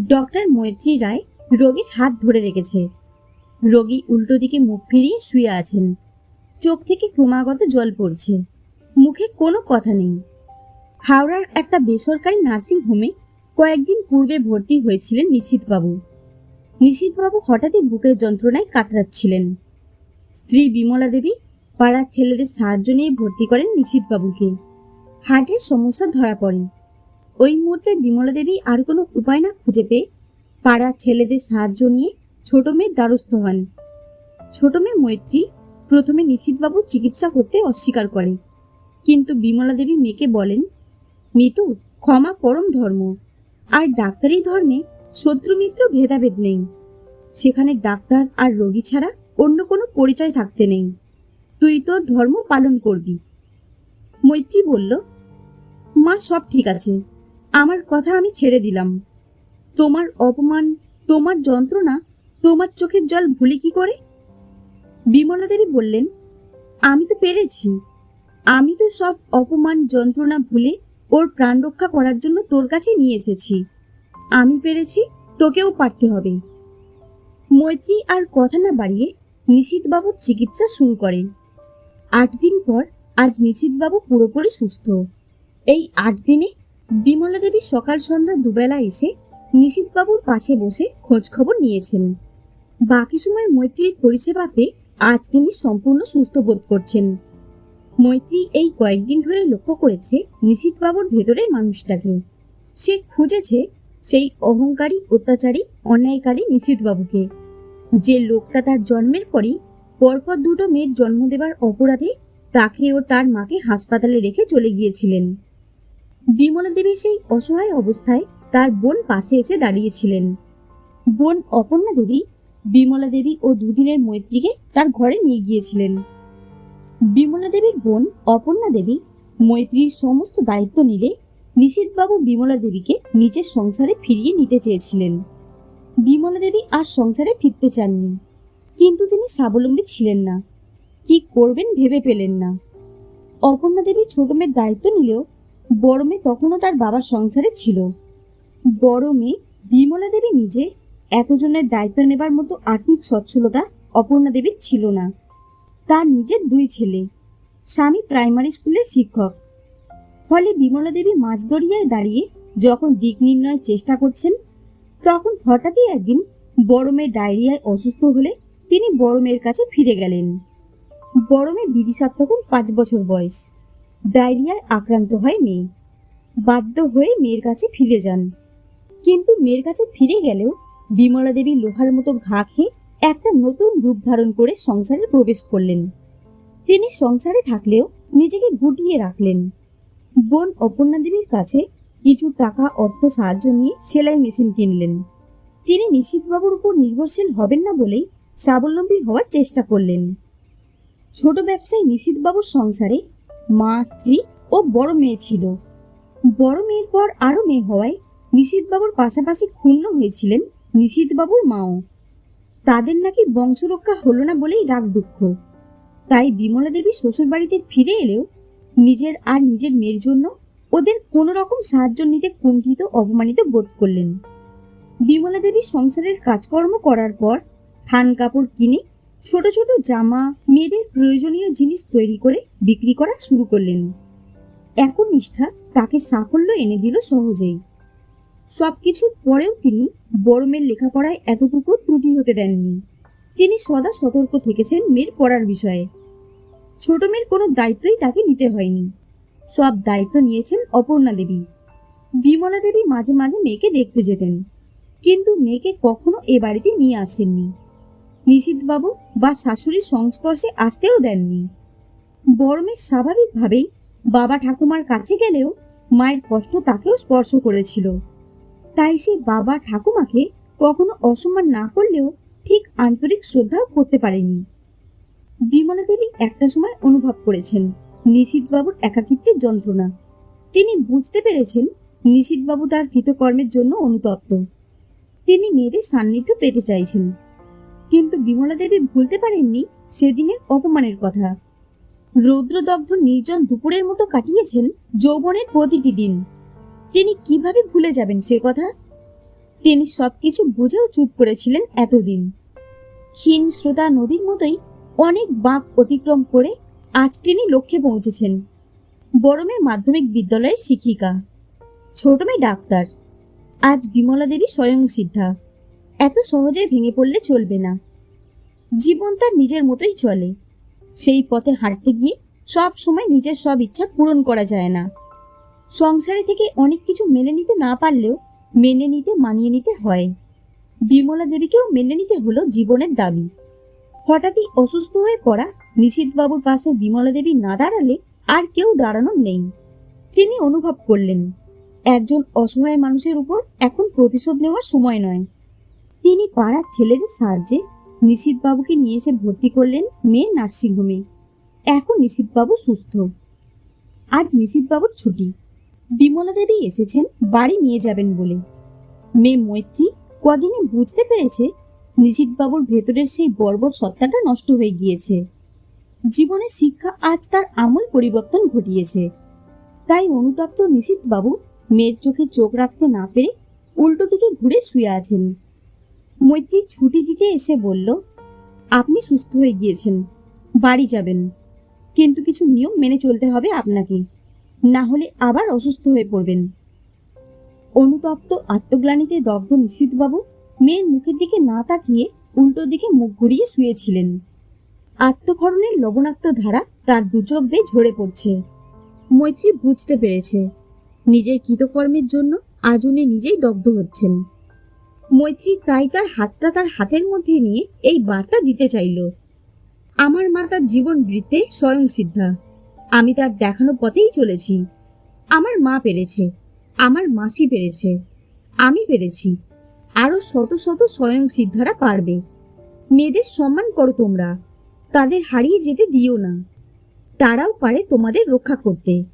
Doctor মৈত্রী রায় রোগীর হাত ধরে রেখেছে। রোগী উল্টো দিকে মুখ ফিরিয়ে শুয়ে আছেন। চোখ থেকে ক্রমাগত জল পড়ছে। মুখে কোনো কথা নেই। হাওড়ার একটা বেসরকারি নার্সিং হোমে কয়েকদিন পূর্বে ভর্তি হয়েছিলেন নিশীথবাবু নিশীথবাবু হঠাৎই বুকের যন্ত্রণায় কাতরাচ্ছিলেন। স্ত্রী বিমলা দেবী পাড়ার ছেলেদের সাহায্য নিয়ে ভর্তি করেন নিশীথবাবুকে হার্টের সমস্যা ধরা পড়ে। ওই মুহূর্তে বিমলা দেবী আর কোনো উপায় না খুঁজে পেয়ে পাড়ার ছেলেদের সাহায্য নিয়ে ছোট মেয়ের দ্বারস্থ হন। ছোট মেয়ে মৈত্রী প্রথমে নিশীথবাবু চিকিৎসা করতে অস্বীকার করে। কিন্তু বিমলা দেবী মেয়েকে বলেন, মিতু, ক্ষমা পরম ধর্ম। আর ডাক্তারি ধর্মে শত্রু মিত্র ভেদাভেদ নেই। সেখানে ডাক্তার আর রোগী ছাড়া অন্য কোনো পরিচয় থাকতে নেই। তুই তোর ধর্ম পালন করবি। মৈত্রী বলল, মা, সব ঠিক আছে। আমার কথা আমি ছেড়ে দিলাম। তোমার অপমান, তোমার যন্ত্রণা, তোমার চোখের জল ভুলি কি করে? বিমলা দেবী বললেন, আমি তো পেরেছি। আমি তো সব অপমান, যন্ত্রণা ভুলে ওর প্রাণ রক্ষা করার জন্য তোর কাছে নিয়ে এসেছি। আমি পেরেছি, তোকেও পারতে হবে। মৈত্রী আর কথা না বাড়িয়ে নিশীথবাবুর চিকিৎসা শুরু করেন। আট দিন পর আজ নিশীথবাবু পুরোপুরি সুস্থ। এই আট দিনে বিমলা দেবী সকাল সন্ধ্যা দুবেলা এসে নিশীথবাবুর পাশে বসে খোঁজ খবর নিয়েছেন। বাকি সময় মৈত্রীর পরিষেবা পেয়ে আজ তিনি সম্পূর্ণ সুস্থ বোধ করছেন। মৈত্রী এই কয়েকদিন ধরে লক্ষ্য করেছে নিশীথবাবুর ভেতরের মানুষটাকে। সে খুঁজেছে সেই অহংকারী, অত্যাচারী, অন্যায়কারী নিশীথবাবুকে যে লোকটা তার জন্মের পরই পরপর দুটো মেয়ের জন্ম দেবার অপরাধে তাকে ও তার মাকে হাসপাতালে রেখে চলে গিয়েছিলেন। বিমলা দেবী সেই অসহায় অবস্থায় তার বোন পাশে এসে দাঁড়িয়েছিলেন। বোন অপর্ণা দেবী, বিমলা দেবী ও দুদিনের মৈত্রীকে তার ঘরে নিয়ে গিয়েছিলেন। বিমলা দেবীর বোন অপর্ণা দেবী মৈত্রীর সমস্ত দায়িত্ব নিলে নিশীথবাবু বিমলা দেবীকে নিজের সংসারে ফিরিয়ে নিতে চেয়েছিলেন। বিমলা দেবী আর সংসারে ফিরতে চাননি। কিন্তু তিনি স্বাবলম্বী ছিলেন না। কি করবেন ভেবে পেলেন না। অপর্ণা দেবী ছোট মেয়ের দায়িত্ব নিলেও বড় মেয়ে তখনও তার বাবার সংসারে ছিল। বড় মেয়ে বিমলা দেবী নিজে এতজনের দায়িত্ব নেবার মতো আর্থিক সচ্ছলতা অপর্ণা দেবীর ছিল না। তার নিজের দুই ছেলে, স্বামী প্রাইমারি স্কুলের শিক্ষক। ফলে বিমলা দেবী মাছ দরিয়ায় দাঁড়িয়ে যখন দিক নির্ণয়ের চেষ্টা করছেন, তখন হঠাৎই একদিন বড় মেয়ে ডায়রিয়ায় অসুস্থ হলে তিনি বড় মেয়ের কাছে ফিরে গেলেন। বড় মেয়ে বিদিশার তখন পাঁচ বছর বয়স। ডায়রিয়ায় আক্রান্ত হয় মেয়ে। বাধ্য হয়ে মেয়ের কাছে ফিরে যান। কিন্তু মেয়ের কাছে ফিরে গেলেও বিমলা দেবী লোহার মতো ঘা খেয়ে একটা নতুন রূপ ধারণ করে সংসারে প্রবেশ করলেন। তিনি সংসারে থাকলেও নিজেকে গুটিয়ে রাখলেন। বোন অপর্ণা দেবীর কাছে কিছু টাকা, অর্থ, সাহায্য নিয়ে সেলাই মেশিন কিনলেন। তিনি নিশীথবাবুর উপর নির্ভরশীল হবেন না বলেই স্বাবলম্বী হওয়ার চেষ্টা করলেন। ছোট ব্যবসায়ী নিশীথবাবুর সংসারে মা, স্ত্রী ও বড় মেয়ে ছিল। বড় মেয়ের পর আরও মেয়ে হওয়ায় নিশীথবাবুর পাশাপাশি ক্ষুণ্ণ হয়েছিলেন নিশীথবাবুর মাও। তাদের নাকি বংশরক্ষা হলো না বলেই রাগ দুঃখ। তাই বিমলা দেবী শ্বশুরবাড়িতে ফিরে এলেও নিজের আর নিজের মেয়ের জন্য ওদের কোনো রকম সাহায্য নিতে কুণ্ঠিত, অপমানিত বোধ করলেন। বিমলা দেবী সংসারের কাজকর্ম করার পর থান কাপড় কিনে ছোট ছোট জামা, মেয়েদের প্রয়োজনীয় জিনিস তৈরি করে বিক্রি করা শুরু করলেন। এখন নিষ্ঠা তাকে সাফল্য এনে দিল সহজেই। সবকিছুর পরেও তিনি বড় মেয়ের লেখাপড়ায় এতটুকু ত্রুটি হতে দেননি। তিনি সদা সতর্ক থেকেছেন মেয়ের পড়ার বিষয়ে। ছোট মেয়ের কোনো দায়িত্বই তাকে নিতে হয়নি। সব দায়িত্ব নিয়েছেন অপর্ণা দেবী। বিমলা দেবী মাঝে মাঝে মেয়েকে দেখতে যেতেন। কিন্তু মেয়েকে কখনো এ বাড়িতে নিয়ে আসেননি। নিশীথবাবু বা শাশুড়ির সংস্পর্শে আসতেও দেননি। বড় মেয়ে স্বাভাবিকভাবেই বাবা ঠাকুমার কাছে গেলেও মায়ের কষ্ট তাকেও স্পর্শ করেছিল। তাই সে বাবা ঠাকুমাকে কখনো অসম্মান না করলেও ঠিক আন্তরিক শ্রদ্ধাও করতে পারেনি। বিমলা দেবী একটা সময় অনুভব করেছেন নিশীথবাবুর একাকিত্বের যন্ত্রণা। তিনি বুঝতে পেরেছেন নিশীথবাবু তার কৃতকর্মের জন্য অনুতপ্ত। তিনি মেয়েদের সান্নিধ্য পেতে চাইছেন। কিন্তু বিমলা দেবী ভুলতে পারেননি সেদিনের অপমানের কথা। রৌদ্রদগ্ধ নির্জন দুপুরের মতো কাটিয়েছেন যৌবনের প্রতিটি দিন। তিনি কীভাবে ভুলে যাবেন সে কথা? তিনি সবকিছু বুঝেও চুপ করেছিলেন এতদিন। ক্ষীণ শ্রোতা নদীর মতোই অনেক বাঁক অতিক্রম করে আজ তিনি লক্ষ্যে পৌঁছেছেন। বড় মেয়ে মাধ্যমিক বিদ্যালয়ের শিক্ষিকা। ছোট মেয়ে ডাক্তার। আজ বিমলা দেবী স্বয়ং সিদ্ধা। এত সহজে ভেঙে পড়লে চলবে না। জীবন তার নিজের মতোই চলে। সেই পথে হাঁটতে গিয়ে সব সময় নিজের সব ইচ্ছা পূরণ করা যায় না। সংসারে থেকে অনেক কিছু মেনে নিতে না পারলেও মেনে নিতে মানিয়ে নিতে হয়। বিমলা দেবীকেও মেনে নিতে হলো জীবনের দাবি। হঠাৎই অসুস্থ হয়ে পড়া নিশীথবাবুর পাশে বিমলা দেবী না দাঁড়ালে আর কেউ দাঁড়ানোর নেই। তিনি অনুভব করলেন, একজন অসহায় মানুষের উপর এখন প্রতিশোধ নেওয়ার সময় নয়। তিনি পাড়ার ছেলেদের সাহায্যে নিশীথবাবুকে নিয়ে এসে ভর্তি করলেন মেয়ের নার্সিংহোমে। এখন নিশীথবাবু সুস্থ। আজ নিশীথবাবুর ছুটি। বিমলা দেবী এসেছেন, বাড়ি নিয়ে যাবেন বলে। মেয়ে মৈত্রী, কদিনে বুঝতে পেরেছে নিশীথবাবুর ভেতরের সেই বর্বর সত্তাটা নষ্ট হয়ে গিয়েছে। জীবনের শিক্ষা আজ তার আমূল পরিবর্তন ঘটিয়েছে। তাই অনুতপ্ত নিশীথবাবু মেয়ের চোখে চোখ রাখতে না পেরে উল্টো দিকে ঘুরে শুয়ে আছেন। মৈত্রী ছুটি দিতে এসে বলল, আপনি সুস্থ হয়ে গিয়েছেন, বাড়ি যাবেন। কিন্তু কিছু নিয়ম মেনে চলতে হবে আপনাকে, না হলে আবার অসুস্থ হয়ে পড়বেন। অনুতপ্ত আত্মগ্লানিতে দগ্ধ নিশ্চিতবাবু মেয়ের মুখের দিকে না তাকিয়ে উল্টো দিকে মুখ ঘুরিয়ে শুয়েছিলেন। আত্মক্ষরণের লবণাক্ত ধারা তার দুচোখ বেয়ে ঝরে পড়ছে। মৈত্রী বুঝতে পেরেছে, নিজের কৃতকর্মের জন্য আজ উনি নিজেই দগ্ধ হচ্ছেন। মৈত্রী তাই তার হাতটা তার হাতের মধ্যে নিয়ে এই বার্তা দিতে চাইল। আমার মা তার জীবন বৃত্তে স্বয়ং সিদ্ধা। আমি তার দেখানো পথেই চলেছি। আমার মা পেরেছে। আমার মাসি পেরেছে। আমি পেরেছি। আরও শত শত স্বয়ং সিদ্ধারা পারবে। মেয়েদের সম্মান করো তোমরা। তাদের হারিয়ে যেতে দিও না। তারাও পারে তোমাদের রক্ষা করতে।